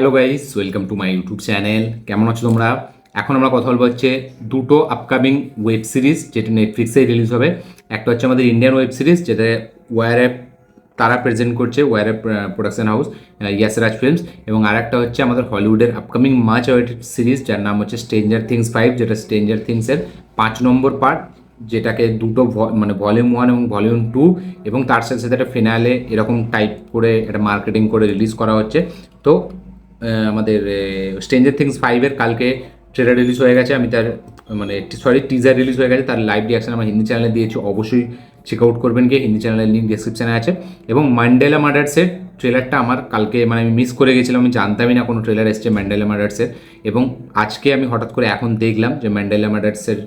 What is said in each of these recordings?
Hello guys welcome to my YouTube channel কেমন আছো তোমরা? এখন আমরা কথা বলব হচ্ছে দুটো আপকামিং ওয়েব সিরিজ যেটা নেটফ্লিক্সে রিলিজ হবে। একটা হচ্ছে আমাদের ইন্ডিয়ান ওয়েব সিরিজ যেটা ওয়ার অ্যাপ তারা প্রেজেন্ট করছে ওয়ার অ্যাপ প্রোডাকশন হাউস ইয়াসরাজ ফিল্মস এবং আর একটা হচ্ছে আমাদের হলিউডের আপকামিং মাচ ওয়েটেড সিরিজ যার নাম হচ্ছে স্ট্রেঞ্জার থিংস ফাইভ যেটা স্ট্রেঞ্জার থিংসের পাঁচ নম্বর পার্ট যেটাকে দুটো মানে ভলিউম ওয়ান এবং ভলিউম টু এবং তার সাথে সাথে একটা ফিনালে এরকম টাইপ করে একটা মার্কেটিং করে রিলিজ করা হচ্ছে। তো আমাদের স্ট্রেঞ্জার থিংস ফাইভের কালকে ট্রেলার রিলিজ হয়ে গেছে। আমি তার মানে সরি টিজার রিলিজ হয়ে গেছে। তার লাইভ রিয়াকশন আমার হিন্দি চ্যানেলে দিয়েছি। অবশ্যই চেক আউট করবেন গিয়ে। হিন্দি চ্যানেলের লিঙ্ক ডিসক্রিপশানে আছে। এবং ম্যান্ডেলা মার্ডার্সের ট্রেলারটা আমার কালকে মানে আমি মিস করে গেছিলাম। আমি জানতামই না কোনো ট্রেলার এসছে ম্যান্ডেলা মার্ডার্সের এবং আজকে আমি হঠাৎ করে এখন দেখলাম যে ম্যান্ডেলা মার্ডার্সের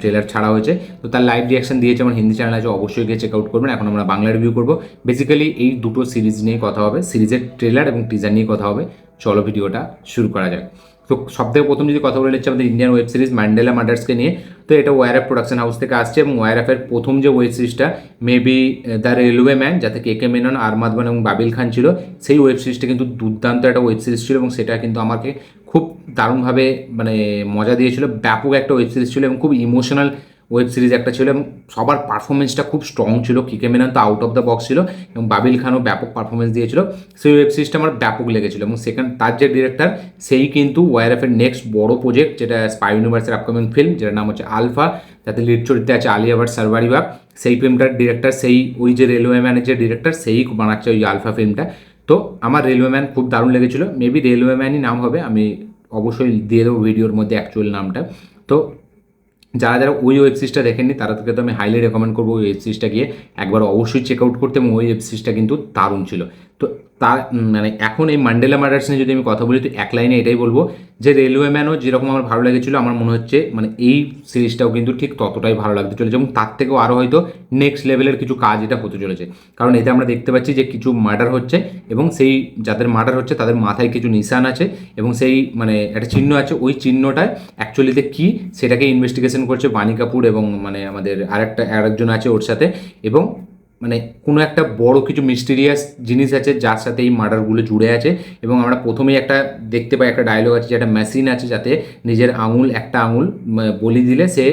ট্রেলার ছাড়া হয়েছে। তো তার লাইভ রিয়াকশন দিয়েছে আমার হিন্দি চ্যানেল আছে। অবশ্যই গিয়ে চেক আউট করবেন। এখন আমরা বাংলা রিভিউ করব। বেসিক্যালি এই দুটো সিরিজ নিয়ে কথা হবে। সিরিজের ট্রেলার এবং টিজার নিয়ে কথা হবে। চলো ভিডিওটা শুরু করা যাক। তো সব থেকে প্রথম যদি কথা বলে নিচ্ছে, আমাদের ইন্ডিয়ান ওয়েব সিরিজ ম্যান্ডেলা মার্ডার্সকে নিয়ে, তো এটা ওয়ার অ্যাপ প্রোডাকশন হাউস থেকে আসছে এবং ওয়ার অ্যাপের প্রথম যে ওয়েব সিরিজটা মেবি দ্য রেলওয়ে ম্যান যাতে কে কে মেনন আরমাদবান এবং বাবিল খান ছিল, সেই ওয়েব সিরিজটা কিন্তু দুর্দান্ত একটা ওয়েব সিরিজ ছিল এবং সেটা কিন্তু আমাকে খুব দারুণভাবে মানে মজা দিয়েছিল। ব্যাপক একটা ওয়েব সিরিজ ছিল এবং খুব ইমোশনাল ওয়েব সিরিজ একটা ছিল এবং সবার পারফরমেন্সটা খুব স্ট্রং ছিল। কিকে মেনন তো আউট অফ দ্য বক্স ছিল এবং বাবিল খানও ব্যাপক পারফরমেন্স দিয়েছিল। সেই ওয়েব সিরিজটা আমার ব্যাপক লেগেছিল এবং সেখান তার যে ডিরেক্টর সেই কিন্তু ওয়ারএফের নেক্সট বড় প্রজেক্ট যেটা স্পাই ইউনিভার্সের আপকামিং ফিল্ম যেটার নাম হচ্ছে আলফা যাতে লিড চরিত্রে আছে আলিয়া ভাট সারবারিবা সেই ফিল্মটার ডিরেক্টর সেই ওই যে রেলওয়ে ম্যানের যে ডিরেক্টর সেই বানাচ্ছে ওই আলফা ফিল্মটা তো আমার রেলওয়ে ম্যান খুব দারুণ লেগেছিল। মেবি রেলওয়ে ম্যানই নাম হবে, আমি অবশ্যই দিয়ে দেবো ভিডিওর মধ্যে অ্যাকচুয়াল নামটা। তো যারা যারা ওই ওয়েব সিরিজটা দেখেননি তাদেরকে তো আমি হাইলি রেকমেন্ড করব ওই ওয়েব সিরিজটা গিয়ে একবার অবশ্যই চেক আউট করতে। এবং ওই ওয়েব সিরিজটা কিন্তু দারুণ ছিল। তো তার মানে এখন এই মান্ডেলা মার্ডার্স নিয়ে যদি আমি কথা বলি, তো এক লাইনে এটাই বলব যে রেলওয়ে ম্যানও যেরকম আমার ভালো লেগেছিলো, আমার মনে হচ্ছে মানে এই সিরিজটাও কিন্তু ঠিক ততটাই ভালো লাগতে চলেছে এবং তার থেকেও আরও হয়তো নেক্সট লেভেলের কিছু কাজ এটা হতে চলেছে। কারণ এতে আমরা দেখতে পাচ্ছি যে কিছু মার্ডার হচ্ছে এবং সেই যাদের মার্ডার হচ্ছে তাদের মাথায় কিছু নিশান আছে এবং সেই মানে একটা চিহ্ন আছে, ওই চিহ্নটায় অ্যাকচুয়ালিতে কী সেটাকে ইনভেস্টিগেশন করছে বাণী কাপুর এবং মানে আমাদের আরেকটা, আরেকজন আছে ওর সাথে এবং মানে কোনো একটা বড় কিছু মিস্টিরিয়াস জিনিস আছে যার সাথে এই মার্ডারগুলো জুড়ে আছে এবং আমরা প্রথমেই একটা দেখতে পাই, একটা ডায়লগ আছে যে একটা মেশিন আছে যাতে নিজের আঙুল, একটা আঙুল বলি দিলে সে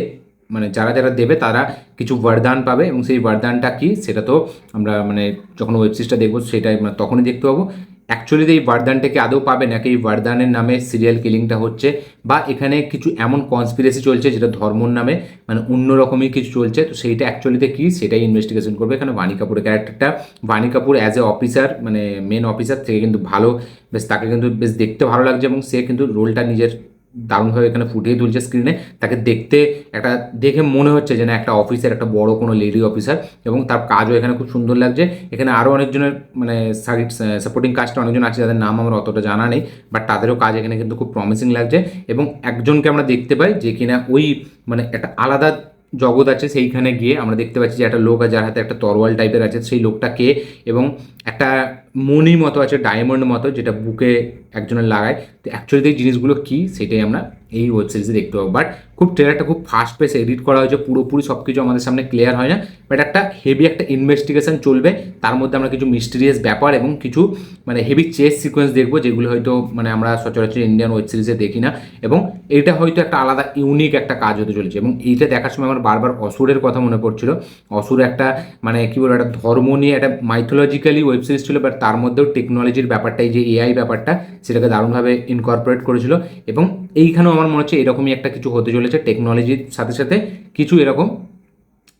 মানে যারা যারা দেবে তারা কিছু বরদান পাবে এবং সেই বরদানটা কী সেটা তো আমরা মানে যখন ওয়েব দেখব সেটাই মানে তখনই দেখতে পাবো। অ্যাকচুয়ালি এই বরদানটাকে আদৌ পাবে নাকি? এই বরদানের নামে সিরিয়াল কিলিংটা হচ্ছে বা এখানে কিছু এমন কনস্পিরেসি চলছে যেটা ধর্মর নামে মানে অন্যরকমই কিছু চলছে, তো সেইটা অ্যাকচুয়ালিতে কী? সেটাই ইনভেস্টিগেশন করবে এখানে বাণী কাপুরের ক্যারেক্টারটা Vaani Kapoor as a officer মানে মেন অফিসার থেকে কিন্তু ভালো, বেশ তাকে কিন্তু বেশ দেখতে ভালো লাগছে এবং সে কিন্তু রোলটা নিজের দারুণভাবে এখানে ফুটিয়ে তুলছে স্ক্রিনে তাকে দেখতে একটা, দেখে মনে হচ্ছে যে না একটা অফিসার একটা বড় কোনো লেডি অফিসার এবং তার কাজও এখানে খুব সুন্দর লাগছে। এখানে আরও অনেকজনের মানে সাপোর্টিং কাজটা অনেকজন আছে যাদের নাম আমার অতটা জানা নেই বাট তাদেরও কাজ এখানে কিন্তু খুব প্রমিসিং লাগছে এবং একজনকে আমরা দেখতে পাই যে কিনা ওই মানে একটা আলাদা জগৎ আছে সেইখানে গিয়ে আমরা দেখতে পাচ্ছি যে একটা লোক যার হাতে একটা তরোয়াল টাইপের আছে, সেই লোকটা কে এবং একটা মণি মতো আছে, ডায়মন্ড মতো, যেটা বুকে একজনের লাগায়। তো অ্যাকচুয়ালি এই জিনিসগুলো কী, সেটাই আমরা এই ওয়েব সিরিজে দেখতে পাবো। বাট খুব ট্রেলারটা খুব ফাস্ট পেসে এডিট করা হয়েছে, পুরোপুরি সব কিছু আমাদের সামনে ক্লিয়ার হয় না। বাট একটা হেভি একটা ইনভেস্টিগেশন চলবে, তার মধ্যে আমরা কিছু মিস্টিরিয়াস ব্যাপার এবং কিছু মানে হেভি চেস সিকোয়েন্স দেখব, যেগুলো হয়তো মানে আমরা সচরাচর ইন্ডিয়ান ওয়েব সিরিজে দেখি না। এবং এটা হয়তো একটা আলাদা ইউনিক একটা কাজ হতে চলেছে। এবং এইটা দেখার সময় আমার বারবার অসুরের কথা মনে পড়ছিল। অসুর একটা মানে কী বলব, একটা ধর্ম নিয়ে, একটা মাইথোলজিক্যালি ওয়েব সিরিজ ছিল বাট তার মধ্যেও টেকনোলজির ব্যাপারটা, এই যে এআই ব্যাপারটা, সেটাকে দারুণভাবে ইনকর্পোরেট করেছিল এবং এইখানেও আমার মনে হচ্ছে এরকমই একটা কিছু হতে চলেছে। টেকনোলজির সাথে সাথে কিছু এরকম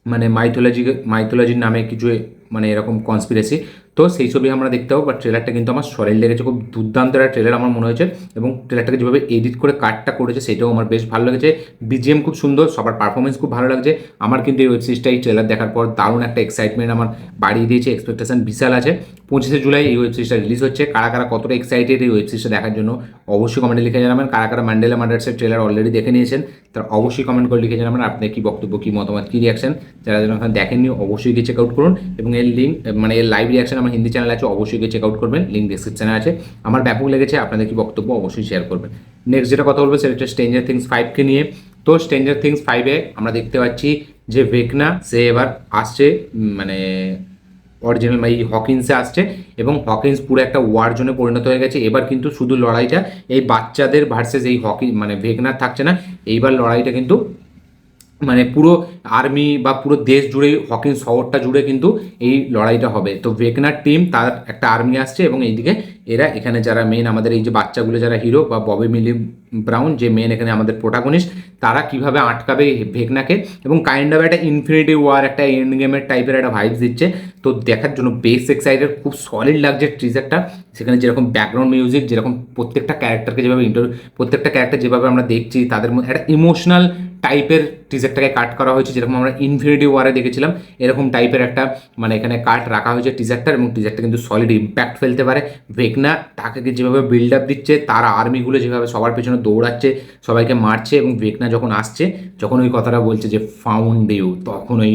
মানে মাইথোলজি মাইথোলজির নামে কিছু মানে এরকম কনস্পিরেসি তো সেই ছবি আমরা দেখতে পাবো বা ট্রেলারটা কিন্তু আমার সরেল লেগেছে, খুব দুর্দান্ত একটা ট্রেলার আমার মনে হয়েছে, এবং ট্রেলারটাকে যেভাবে এডিট করে কাটটা করেছে সেটাও আমার বেশ ভালো লেগেছে। বিজিএম খুব সুন্দর, সবার পারফরমেন্স খুব ভালো লাগছে, আমার কিন্তু এই ওয়েব সিরিজটা এই ট্রেলার দেখার পর দারুণ একটা এক্সাইটমেন্ট আমার বাড়িয়ে দিয়েছে এক্সপেকটেশন বিশাল আছে। পঁচিশে জুলাই এই ওয়েব সিরিজটা রিলিজ হচ্ছে, কারা কারা কতটা এক্সাইটেড এই ওয়েব সিরিজটা দেখার জন্য অবশ্যই কমেন্টে লিখে জানাবেন, কারা কারা ম্যান্ডেলা মার্ডার্সের ট্রেলার অলরেডি দেখে নিয়েছেন তারা অবশ্যই কমেন্ট করে লিখে জানাবেন, আপনার কী বক্তব্য, কী মতামত, কী রিয়াকশন যারা যারা ওখানে দেখেননি, অবশ্যই গিয়ে চেক আউট করুন এবং এর লিঙ্ক মানে এর লাইভ রিয়াকশন আমার হিন্দি চ্যানেল আছে, অবশ্যই গিয়ে চেক আউট করবেন লিঙ্ক ডিসক্রিপশনে আছে। আমার ব্যাপক লেগেছে, আপনাদের কি বক্তব্য অবশ্যই শেয়ার করবেন। নেক্সট যেটা কথা বলব, সেটা হচ্ছে স্ট্রেঞ্জার থিংস ফাইভকে নিয়ে। তো স্ট্রেঞ্জার থিংস ফাইভে আমরা দেখতে পাচ্ছি যে ভেকনা সে এবার আসছে মানে অরিজিনাল এই হকিন্সে আসছে এবং হকিন্স পুরো একটা ওয়ার জোনে পরিণত হয়ে গেছে। এবার কিন্তু শুধু লড়াইটা, এই বাচ্চাদের ভার্সেস এই হকি মানে ভেগনার থাকছে না। এইবার লড়াইটা কিন্তু মানে পুরো আর্মি বা পুরো দেশ জুড়ে হকিং শহরটা জুড়ে কিন্তু এই লড়াইটা হবে। তো ভেকনার টিম তার একটা আর্মি আসছে এবং এইদিকে এরা এখানে যারা মেন আমাদের এই যে বাচ্চাগুলো যারা হিরো বা ববি মিলি ব্রাউন, যে মেন এখানে আমাদের প্রোটাগনিস্ট তারা কীভাবে আটকাবে ভেকনাকে এবং কাইন্ড অফ একটা ইনফিনিটি ওয়ার একটা এন্ড গেমের টাইপের একটা ভাইবস দিচ্ছে। তো দেখার জন্য বেস এক্সাইটেড খুব সলিড লাগছে ট্রিজারটা সেখানে যেরকম ব্যাকগ্রাউন্ড মিউজিক যেরকম প্রত্যেকটা ক্যারেক্টারকে যেভাবে ইন্টার প্রত্যেকটা ক্যারেক্টার যেভাবে আমরা দেখছি, তাদের মধ্যে একটা ইমোশনাল টাইপের টিজারটাকে কাট করা হয়েছে, যেরকম আমরা ইনফিনিটি ওয়ারে দেখেছিলাম। এরকম টাইপের একটা মানে এখানে কাট রাখা হয়েছে টিজারটার এবং টিজারটা কিন্তু সলিড ইম্প্যাক্ট ফেলতে পারে। ভেকনা তাকে যেভাবে বিল্ড আপ দিচ্ছে, তার আর্মিগুলো যেভাবে সবার পেছনে দৌড়াচ্ছে, সবাইকে মারছে এবং মেঘনা যখন আসছে, যখন ওই কথাটা বলছে যে ফাউন্ড ইউ তখন ওই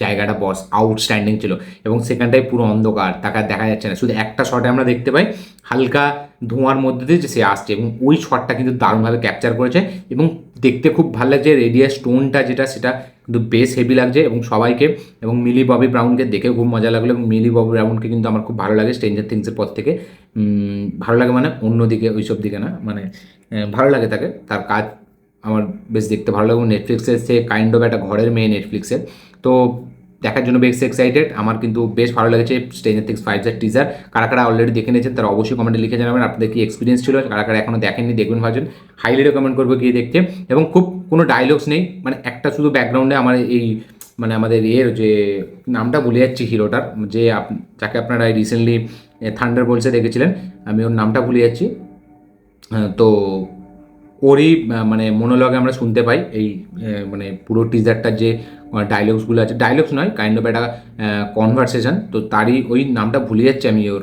জায়গাটা বস আউটস্ট্যান্ডিং ছিল। এবং সেখানটায় পুরো অন্ধকার, তাকে দেখা যাচ্ছে না। শুধু একটা শটে আমরা দেখতে পাই, হালকা ধোঁয়ার মধ্যে দিয়ে সে আসছে। এবং ওই শটটা কিন্তু দারুণভাবে ক্যাপচার করেছে। এবং দেখতে খুব ভালো লাগছে রেডিয়া স্টোনটা যেটা, সেটা কিন্তু বেশ হেভি লাগছে। এবং সবাইকে, এবং মিলি ববি ব্রাউনকে দেখে খুব মজা লাগল। এবং মিলি ববি ব্রাউনকে কিন্তু আমার খুব ভালো লাগে স্ট্রেঞ্জার থিংসের পর থেকে। ভালো লাগে মানে অন্যদিকে, ওইসব দিকে না। মানে ভালো লাগে তাকে। তার কাজ আমার বেশ দেখতে ভালো লাগবে নেটফ্লিক্সের সে কাইন্ড অফ একটা ঘরের মেয়ে নেটফ্লিক্সের তো দেখার জন্য বেশ এক্সাইটেড আমার কিন্তু বেশ ভালো লেগেছে স্ট্রেঞ্জার থিংস ফাইভ এর টিজার কারা কারা অলরেডি দেখে নিয়েছেন তারা অবশ্যই কমেন্টে লিখে জানাবেন। আপনাদের কি এক্সপিরিয়েন্স ছিল? কারা কারা এখনও দেখেননি দেখবেন ভাবছেন। হাইলি রেকমেন্ড করব গিয়ে দেখতে। এবং খুব কোনো ডায়লগস নেই। মানে একটা শুধু ব্যাকগ্রাউন্ডে আমার এই মানে আমাদের এর যে নামটা ভুলে যাচ্ছি হিরোটার যে যাকে আপনারা রিসেন্টলি থান্ডার বলসে দেখেছিলেন। আমি ওর নামটা ভুলে যাচ্ছি। তো ওরই মানে মনোলগে আমরা শুনতে পাই। এই মানে পুরো টিজারটার যে ডায়লগসগুলো আছে ডায়লগস নয় কাইন্ড অফ একটা কনভারসেশন তো তারই ওই নামটা ভুলে যাচ্ছি আমি ওর।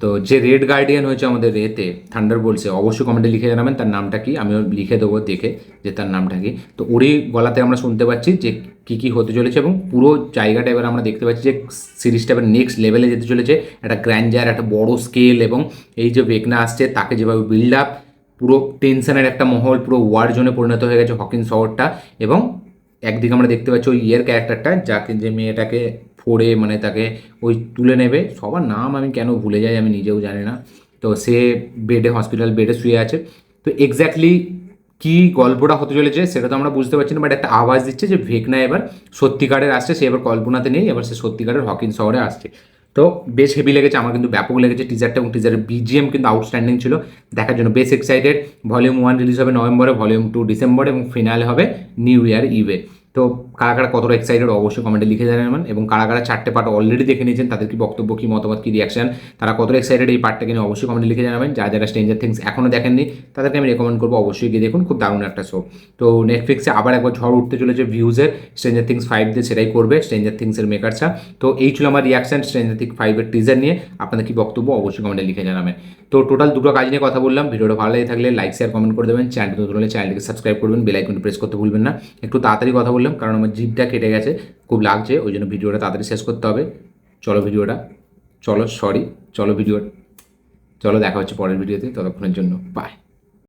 তো যে রেড গার্ডিয়ান হয়েছে আমাদের এতে থান্ডার বলছে অবশ্যই কমেন্টে লিখে জানাবেন তার নামটা কি, আমিও লিখে দেবো দেখে যে তার নামটা কি। তো ওরই গলাতে আমরা শুনতে পাচ্ছি যে কী কী হতে চলেছে এবং পুরো জায়গাটা এবার আমরা দেখতে পাচ্ছি যে সিরিজটা এবার নেক্সট লেভেলে যেতে চলেছে। একটা গ্র্যান্ডার একটা বড় স্কেল এবং এই যে বেকনা আসছে, তাকে যেভাবে বিল্ড আপ পুরো টেনশনের একটা মহল, পুরো ওয়ার জোনে পরিণত হয়ে গেছে হকিন শহরটা এবং একদিকে আমরা দেখতে পাচ্ছি ওই ইয়ের ক্যারেক্টারটা যাকে যে মেয়েটাকে ফোড়ে মানে তাকে ওই তুলে নেবে। সবার নাম আমি কেন ভুলে যাই আমি নিজেও জানি না। তো সে বেডে হসপিটাল বেডে শুয়ে আছে। তো এক্স্যাক্টলি কি গল্পটা হতে চলেছে সেটা তো আমরা বুঝতে পারছি না বাট একটা আওয়াজ দিচ্ছে যে ভেকনা এবার সত্যিকারের আসছে, সে এবার কল্পনাতে নেই, এবার সে সত্যিকারের হকিন শহরে আসছে। তো বেশ হেভি লেগেছে, আমার কিন্তু ব্যাপক লেগেছে টিজারটা এবং টিজারের বিজিএম কিন্তু আউটস্ট্যান্ডিং ছিল। দেখার জন্য বেশ এক্সাইটেড ভলিউম ওয়ান রিলিজ হবে নভেম্বরে ভলিউম টু ডিসেম্বর এবং ফিনাল হবে নিউ ইয়ার ইভে তো কারা কারা কতটা এক্সাইটেড অবশ্যই কমেন্টে লিখে জানাবেন এবং কারা কারা চারটে পার্ট অলরেডি দেখে নিয়েছেন, তাদের কি বক্তব্য, কি মতামত, কি রিয়াকশন তারা কতটা এক্সাইটেড এই পার্টটাকে নিয়ে অবশ্যই কমেন্টে লিখে জানাবেন। যারা যারা স্ট্রেঞ্জার থিংস এখনও দেখেননি, তাদেরকে আমি রেকমেন্ড করব অবশ্যই গিয়ে দেখুন, খুব দারুণ একটা শো তো নেটফ্লিক্সে আবার একবার ঝড় উঠতে চলেছে ভিউজের স্ট্রেঞ্জার থিংস ফাইভ দিয়ে সেটাই করবে স্ট্রেঞ্জার থিংসের মেকারসা তো এই ছিল আমার রিয়াকশন স্ট্রেঞ্জার থিংস ফাইভের টিজার নিয়ে, আপনাদের কি বক্তব্য অবশ্যই কমেন্টে লিখে জানাবেন। তো টোটাল দুটো কাজ নিয়ে কথা বললাম, ভিডিওটা ভালো লাগে থাকলে লাইক শেয়ার কমেন্ট করে দেবেন। চ্যানেল নতুন হলে চ্যানেলটিকে সাবস্ক্রাইব করবেন বেল প্রেস করতে ভুলবেন না। একটু তাড়াতাড়ি কথা বললাম, কারণ আমার জিভটা কেটে গেছে, খুব লাগছে, ওই জন্য ভিডিওটা তাড়াতাড়ি শেষ করতে হবে। চলো ভিডিওটা, চলো সরি চলো ভিডিও, চলো দেখা হচ্ছে পরের ভিডিওতে, ততক্ষণের জন্য বাই